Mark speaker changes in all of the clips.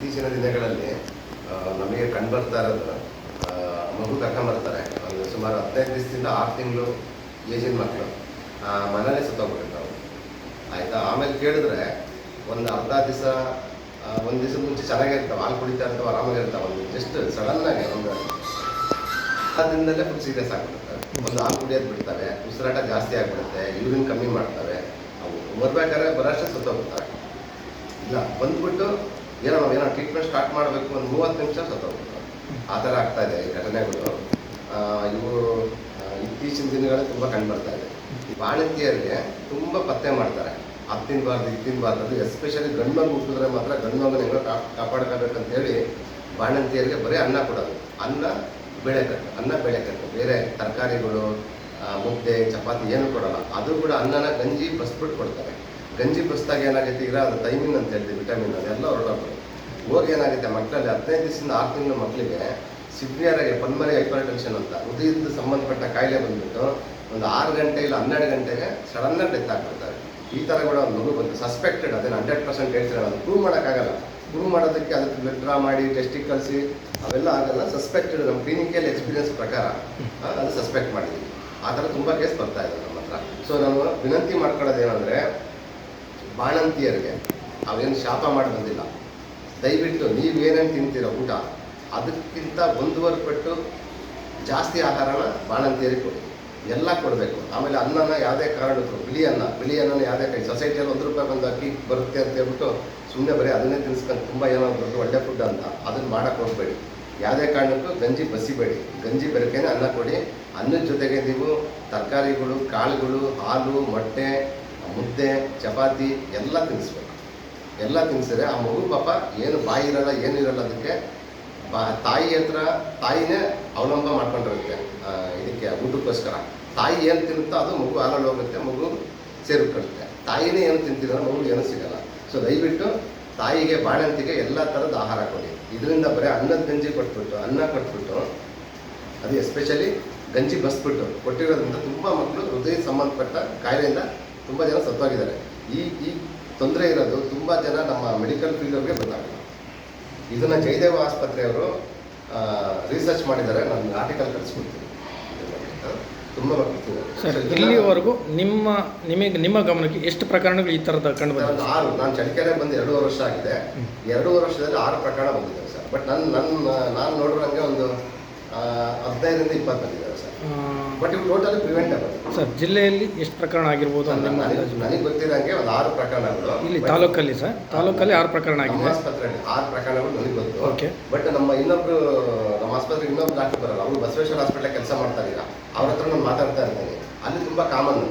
Speaker 1: ಇತ್ತೀಚಿನ ದಿನಗಳಲ್ಲಿ ನಮಗೆ ಕಂಡು ಬರ್ತಾ ಇರೋದು ಮಗು ಕರ್ಕೊಂಬರ್ತಾರೆ ಒಂದು ಸುಮಾರು ಹದಿನೈದು ದಿವಸದಿಂದ ಆರು ತಿಂಗಳು ಏಜಿನ ಮಕ್ಕಳು. ಮನೇಲೆ ಸುತ್ತೋಗ್ಬಿಟ್ಟಿರ್ತಾವೆ. ಆಯಿತಾ? ಆಮೇಲೆ ಕೇಳಿದ್ರೆ ಒಂದು ಅರ್ಧ ದಿವಸ ಒಂದು ದಿವಸ ಮುಂಚೆ ಚೆನ್ನಾಗಿರ್ತಾವೆ. ಹಾಲು ಕುಡಿತಾ ಇರ್ತಾವೆ, ಆರಾಮಾಗಿ ಇರ್ತಾವೆ. ಒಂದು ಜಸ್ಟ್ ಸಡನ್ನಾಗಿ ಒಂದು ದಿನದಲ್ಲೇ ಫುಲ್ ಸೀರಿಯಸ್ ಆಗಿಬಿಡುತ್ತೆ. ಒಂದು ಹಾಲು ಕುಡಿಯೋದು ಬಿಡ್ತವೆ ಉಸಿರಾಟ ಜಾಸ್ತಿ ಆಗಿಬಿಡುತ್ತೆ. ಯೂರಿನ್ ಕಮ್ಮಿ ಮಾಡ್ತವೆ ಅವು ಬರ್ಬೇಕಾದ್ರೆ ಬರೋಷ್ಟು ಸತ್ತೋಗ್ಬಿಡ್ತಾರೆ. ಇಲ್ಲ, ಬಂದ್ಬಿಟ್ಟು ಏನೋ ಏನೋ ಟ್ರೀಟ್ಮೆಂಟ್ ಸ್ಟಾರ್ಟ್ ಮಾಡಬೇಕು ಒಂದು ಮೂವತ್ತು ನಿಮಿಷ ಸತ್ತೋಗ್ಬಿಟ್ಟು ಆ ಥರ ಆಗ್ತಾ ಇದೆ ಈ ಘಟನೆಗಳು. ಇವು ಇತ್ತೀಚಿನ ದಿನಗಳಲ್ಲಿ ತುಂಬ ಕಂಡುಬರ್ತಾ ಇದೆ. ಈ ಬಾಣಂತಿಯರಿಗೆ ತುಂಬ ಪತ್ತೆ ಮಾಡ್ತಾರೆ. ಅದು ತಿನ್ನಬಾರ್ದು ಇದು ತಿನ್ನಬಾರ್ದು ಎಸ್ಪೆಷಲಿ ಗಂಡು ಮಗು ಹುಟ್ಟಿದ್ರೆ ಮಾತ್ರ ಗಂಡು ಮಗನ ಹೆಂಗೋ ಕಾಪಾಡ್ಕೋಬೇಕಂತೇಳಿ ಬಾಣಂತಿಯರಿಗೆ ಬರೀ ಅನ್ನ ಕೊಡೋದು. ಅನ್ನ ಬೇಳೆಕಟ್ಟು ಅನ್ನ ಬೇಳೆಕಟ್ಟು. ಬೇರೆ ತರಕಾರಿಗಳು ಮುದ್ದೆ, ಚಪಾತಿ ಏನು ಕೊಡೋಲ್ಲ. ಅದು ಕೂಡ ಅನ್ನನ ಗಂಜಿ, ಬಸ್ಬಿಟ್ಟು ಕೊಡ್ತಾರೆ. ಗಂಜಿ ಪುಸ್ತಕ ಏನಾಗುತ್ತೆ ಈಗ ಅದು ಟೈಮಿನ್ ಅಂತ ಹೇಳ್ತೀವಿ ವಿಟಮಿನ್ ಅದೆಲ್ಲ ಹೊರಟೋಗ್ತದೆ ಹೋಗಿ ಏನಾಗುತ್ತೆ ಮಕ್ಕಳಲ್ಲಿ ಹದಿನೈದು ದಿವಸದಿಂದ ಆರು ತಿಂಗಳ ಮಕ್ಕಳಿಗೆ ಸಿವಿಯರ್ ಆಗಿ ಪನ್ಮರಿ ಹೈಪರ್ ಟೆನ್ಷನ್ ಅಂತ ಹೃದಯದ ಸಂಬಂಧಪಟ್ಟ ಕಾಯಿಲೆ ಬಂದ್ಬಿಟ್ಟು ಒಂದು ಆರು ಗಂಟೆ ಇಲ್ಲ ಹನ್ನೆರಡು ಗಂಟೆಗೆ ಸಡನ್ನ ಡೆತ್ ಆಗ್ಬಿಡ್ತಾರೆ. ಈ ಥರ ಕೂಡ ಒಂದು ಮಗು ಬಂತು. ಸಸ್ಪೆಕ್ಟೆಡ್ ಅದನ್ನು ಹಂಡ್ರೆಡ್ ಪರ್ಸೆಂಟ್ ಹೇಳ್ತಾರೆ ಅದು ಪ್ರೂವ್ ಮಾಡೋಕ್ಕಾಗಲ್ಲ. ಪ್ರೂವ್ ಮಾಡೋದಕ್ಕೆ ಅದಕ್ಕೆ ವಿಡ್ರಾ ಮಾಡಿ ಟೆಸ್ಟಿಗೆ ಕಳಿಸಿ, ಅವೆಲ್ಲ ಆಗಲ್ಲ. ಸಸ್ಪೆಕ್ಟೆಡ್ ನಮ್ಮ ಕ್ಲಿನಿಕಲ್ ಎಕ್ಸ್ಪೀರಿಯನ್ಸ್ ಪ್ರಕಾರ ಅದು ಸಸ್ಪೆಕ್ಟ್ ಮಾಡಿದ್ದೀವಿ. ಆ ಥರ ತುಂಬ ಕೇಸ್ ಬರ್ತಾ ಇದೆ ನಮ್ಮ ಹತ್ರ. ಸೊ ನಾವು ವಿನಂತಿ ಮಾಡ್ಕೊಳ್ಳೋದು ಏನಂದರೆ ಬಾಣಂತಿಯರಿಗೆ ಅವೇನು ಶಾಪ ಮಾಡಿ ಬಂದಿಲ್ಲ. ದಯವಿಟ್ಟು ನೀವೇನೇನು ತಿಂತೀರೋ ಊಟ, ಅದಕ್ಕಿಂತ ಒಂದುವರೆ ಪಟ್ಟು ಜಾಸ್ತಿ ಆಹಾರನ ಬಾಣಂತಿಯರಿಗೆ ಕೊಡಿ. ಎಲ್ಲ ಕೊಡಬೇಕು. ಆಮೇಲೆ ಅನ್ನನ ಯಾವುದೇ ಕಾರಣಕ್ಕೂ, ಬಿಳಿ ಅನ್ನ, ಬಿಳಿ ಅನ್ನನ ಯಾವುದೇ ಕೈ, ಸೊಸೈಟಿಯಲ್ಲಿ ಒಂದು ರೂಪಾಯಿ ಬಂದು ಅಕ್ಕಿ ಬರುತ್ತೆ ಅಂತ ಹೇಳ್ಬಿಟ್ಟು ಸುಮ್ಮನೆ ಬರೀ ಅದನ್ನೇ ತಿನ್ಸ್ಕೊಂಡು ತುಂಬ ಏನೋ ದೊಡ್ಡ ಒಳ್ಳೆ ಫುಡ್ ಅಂತ ಅದನ್ನು ಮಾಡಕ್ಕೆ ಹೋಗಬೇಡಿ. ಯಾವುದೇ ಕಾರಣಕ್ಕೂ ಗಂಜಿ ಬಸಿಬೇಡಿ. ಗಂಜಿ ಬೆರಕೇನೆ ಅನ್ನ ಕೊಡಿ. ಅನ್ನದ ಜೊತೆಗೆ ನೀವು ತರಕಾರಿಗಳು, ಕಾಳುಗಳು, ಹಾಲು, ಮೊಟ್ಟೆ ಮುದ್ದೆ, ಚಪಾತಿ ಎಲ್ಲ ತಿನ್ನಿಸ್ಬೇಕು. ಎಲ್ಲ ತಿನ್ಸಿದ್ರೆ ಆ ಮಗು ಪಾಪ ಏನು ಬಾಯಿ ಇರಲ್ಲ, ಏನು ಇರಲ್ಲ ಅದಕ್ಕೆ ಬಾ, ತಾಯಿ ಹತ್ರ ತಾಯಿನೇ ಅವಲಂಬ ಮಾಡ್ಕೊಂಡಿರುತ್ತೆ. ಇದಕ್ಕೆ ಊಟಕ್ಕೋಸ್ಕರ. ತಾಯಿ ಏನು ತಿನ್ನುತ್ತೋ ಅದು ಮಗು ಹಾಲಲ್ಲಿ ಹೋಗುತ್ತೆ, ಮಗು ಸೇರಿಕೊಳ್ಳುತ್ತೆ ತಾಯಿನೇ ಏನು ತಿಂತಿರೋ ಮಗು ಏನೂ ಸಿಗಲ್ಲ. ಸೊ ದಯವಿಟ್ಟು ತಾಯಿಗೆ, ಬಾಣಂತಿಗೆ ಎಲ್ಲ ಥರದ ಆಹಾರ ಕೊಡಿ. ಇದರಿಂದ ಬರೀ ಅನ್ನದ ಗಂಜಿ ಕೊಟ್ಬಿಟ್ಟು, ಅನ್ನ ಕೊಟ್ಬಿಟ್ಟು, ಅದು ಎಸ್ಪೆಷಲಿ ಗಂಜಿ ಬಸ್ಬಿಟ್ಟು ಕೊಟ್ಟಿರೋದ್ರಿಂದ ತುಂಬ ಮಕ್ಕಳು ಹೃದಯ ಸಂಬಂಧಪಟ್ಟ ಕಾಯಿಲೆಯಿಂದ ತುಂಬ ಜನ ಸತ್ತೋಗಿದ್ದಾರೆ. ಈ ಈ ತೊಂದರೆ ಇರೋದು ತುಂಬ ಜನ ನಮ್ಮ ಮೆಡಿಕಲ್ ಫೀಲ್ಡ್ಗೆ ಗೊತ್ತಾಗಲ್ಲ. ಇದನ್ನು ಜಯದೇವ ಆಸ್ಪತ್ರೆಯವರು ರಿಸರ್ಚ್ ಮಾಡಿದ್ದಾರೆ. ನಾನು ಆರ್ಟಿಕಲ್ ಕಳಿಸ್ಕೊಡ್ತೀನಿ ತುಂಬ
Speaker 2: ಸರ್ ಇಲ್ಲಿವರೆಗೂ ನಿಮ್ಮ ನಿಮಗೆ ನಿಮ್ಮ ಗಮನಕ್ಕೆ ಎಷ್ಟು ಪ್ರಕರಣಗಳು ಈ ಥರದ ಕಂಡು ಬಂದ
Speaker 1: ಆರು ನಾನು ಚಳಿಕೆರೆ ಬಂದು ಎರಡೂವರೆ ವರ್ಷ ಆಗಿದೆ. ಎರಡು ವರ್ಷದಲ್ಲಿ ಆರು ಪ್ರಕರಣ ಬಂದಿದೆ ಸರ್. ಬಟ್ ನನ್ನ ನನ್ನ ನಾನು ನೋಡಿರೋಂಗೆ ಒಂದು ಹದಿನೈದರಿಂದ ಇಪ್ಪತ್ತು ಬಂದಿದ್ದಾರೆ ಸರ್. ಬಟ್ ಇವು ಟೋಟಲಿ ಪ್ರಿವೆಂಟಬಲ್
Speaker 2: ಸರ್ ಜಿಲ್ಲೆಯಲ್ಲಿ ಎಷ್ಟು ಪ್ರಕರಣ ಆಗಿರ್ಬೋದು ಅಂತ ನಿಮ್ಮ
Speaker 1: ನನಗೆ
Speaker 2: ಅಂದಾಜು?
Speaker 1: ನನಗೆ ಗೊತ್ತಿರೋಂಗೆ ಒಂದು ಆರು ಪ್ರಕರಣಗಳು.
Speaker 2: ಇಲ್ಲಿ
Speaker 1: But
Speaker 2: ತಾಲೂಕಲ್ಲಿ ಸರ್ ತಾಲೂಕಲ್ಲಿ ಆರು ಪ್ರಕರಣ
Speaker 1: ನಮ್ಮ
Speaker 2: ಆಗಿದೆ
Speaker 1: ಆಸ್ಪತ್ರೆಯಲ್ಲಿ ಆರು ಪ್ರಕರಣಗಳು ನನಗೆ ಗೊತ್ತು.
Speaker 2: ಓಕೆ.
Speaker 1: ಬಟ್ ನಮ್ಮ ಇನ್ನೊಬ್ರು ನಮ್ಮ ಆಸ್ಪತ್ರೆಗೆ ಇನ್ನೊಬ್ರು ಡಾಕ್ಟರ್ ಬರಲ್ಲ. ಅವರು ಬಸವೇಶ್ವರ ಹಾಸ್ಪಿಟಲ್ ಕೆಲಸ ಮಾಡ್ತಾ ಇದ್ದೀರಾ. ಅವ್ರ ಹತ್ರ ನಾನು ಮಾತಾಡ್ತಾ ಇರ್ತೀನಿ. ಅಲ್ಲಿ ತುಂಬ ಕಾಮನ್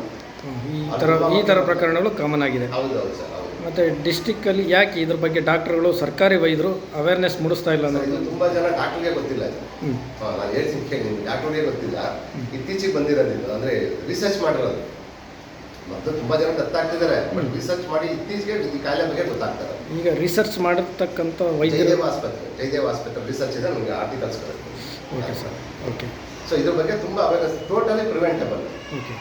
Speaker 2: ಈ ಥರ ಈ ಥರ ಪ್ರಕರಣಗಳು ಕಾಮನ್ ಆಗಿದೆ.
Speaker 1: ಹೌದು ಹೌದು ಸರ್ ಹೌದು.
Speaker 2: ಮತ್ತು ಡಿಸ್ಟಿಕ್ಕಲ್ಲಿ ಯಾಕೆ ಇದ್ರ ಬಗ್ಗೆ ಡಾಕ್ಟರ್ಗಳು ಸರ್ಕಾರಿ ವೈದ್ಯರು ಅವೇರ್ನೆಸ್ ಮೂಡಿಸ್ತಾ ಇಲ್ಲ ಅನ್ನೋದು?
Speaker 1: ತುಂಬಾ ಜನ ಡಾಕ್ಟರ್ಗೆ ಗೊತ್ತಿಲ್ಲ
Speaker 2: ಹ್ಞೂ
Speaker 1: ನಾನು ಹೇಳ್ತೀನಿ ಕೇಳಿ ಡಾಕ್ಟರ್ಗೆ ಗೊತ್ತಿಲ್ಲ. ಇತ್ತೀಚೆಗೆ ಬಂದಿರೋದಿಲ್ಲ ಅಂದ್ರೆ ರಿಸರ್ಚ್ ಮಾಡಿರೋದು. ಮತ್ತು ತುಂಬಾ ಜನ ಗೊತ್ತಾಗ್ತಿದ್ದಾರೆ ಬಟ್ ರಿಸರ್ಚ್ ಮಾಡಿ ಇತ್ತೀಚೆಗೆ ಈ ಕಾಯಿಲೆ ಬಗ್ಗೆ ಗೊತ್ತಾಗ್ತಾರೆ.
Speaker 2: ಈಗ ರಿಸರ್ಚ್ ಮಾಡಿರ್ತಕ್ಕಂಥ
Speaker 1: ವೈದ್ಯ ಆಸ್ಪತ್ರೆ ಜಯದೇವ್ ಆಸ್ಪತ್ರೆ ರಿಸರ್ಚ್ ಇದೆ ನನಗೆ articles
Speaker 2: okay sir okay
Speaker 1: so ಇದ್ರ ಬಗ್ಗೆ ತುಂಬ ಅವೇರ್ನೆಸ್ ಟೋಟಲಿ ಪ್ರಿವೆಂಟಬಲ್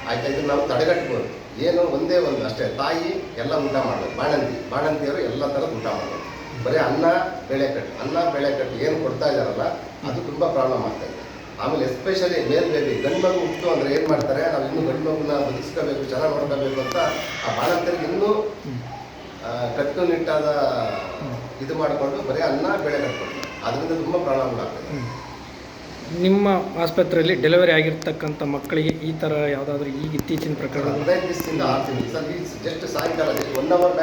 Speaker 1: ಆಯ್ತಾ? ಇದನ್ನ ನಾವು ತಡೆಗಟ್ಬೋದು. ಏನು ಒಂದೇ ಒಂದು ಅಷ್ಟೇ ತಾಯಿ ಎಲ್ಲ ಊಟ ಮಾಡೋದು ಬಾಣಂತಿ ಬಾಣಂತಿಯವರು ಎಲ್ಲ ಥರದ ಊಟ ಮಾಡೋದು ಬರೀ ಅನ್ನ ಬೆಳೆ ಕಟ್ಟು ಅನ್ನ ಬೆಳೆ ಕಟ್ಟು ಏನು ಕೊಡ್ತಾ ಇದ್ದಾರಲ್ಲ ಅದು ತುಂಬ ಪ್ರಾಬ್ಲಮ್ ಆಗ್ತಾ ಇದೆ. ಆಮೇಲೆ ಎಸ್ಪೆಷಲಿ ಮೇಲ್ ಬೇಬಿ ಗಂಡು ಮಗು ಹುಟ್ಟು ಅಂದ್ರೆ ಏನು ಮಾಡ್ತಾರೆ? ನಾವು ಇನ್ನೂ ಗಂಡು ಮಗುನ ಬದುಕಿಸ್ಕೋಬೇಕು ಚೆನ್ನಾಗಿ ನೋಡ್ಕೋಬೇಕು ಅಂತ ಆ ಬಾಣಂತಿಯರಿಗೆ ಇನ್ನೂ ಕಟ್ಟುನಿಟ್ಟಾದ ಇದು ಮಾಡಿಕೊಂಡು ಬರೀ ಅನ್ನ ಬೆಳೆ ಕಟ್ಕೊಂಡು ಅದರಿಂದ ತುಂಬ ಪ್ರಾಬ್ಲಮ್ಗಳಾಗ್ತದೆ
Speaker 2: ಹ್ಮ್. ನಿಮ್ಮ ಆಸ್ಪತ್ರೆಯಲ್ಲಿ ಡೆಲಿವರಿ ಆಗಿರ್ತಕ್ಕಂಥ ಮಕ್ಕಳಿಗೆ ಈ ಥರ ಯಾವುದಾದ್ರೂ ಈಗ ಇತ್ತೀಚಿನ
Speaker 1: ಪ್ರಕರಣ ಸರ್ ಈ ಜಸ್ಟ್ ಸಾಯಂಕಾಲ ಅವರ್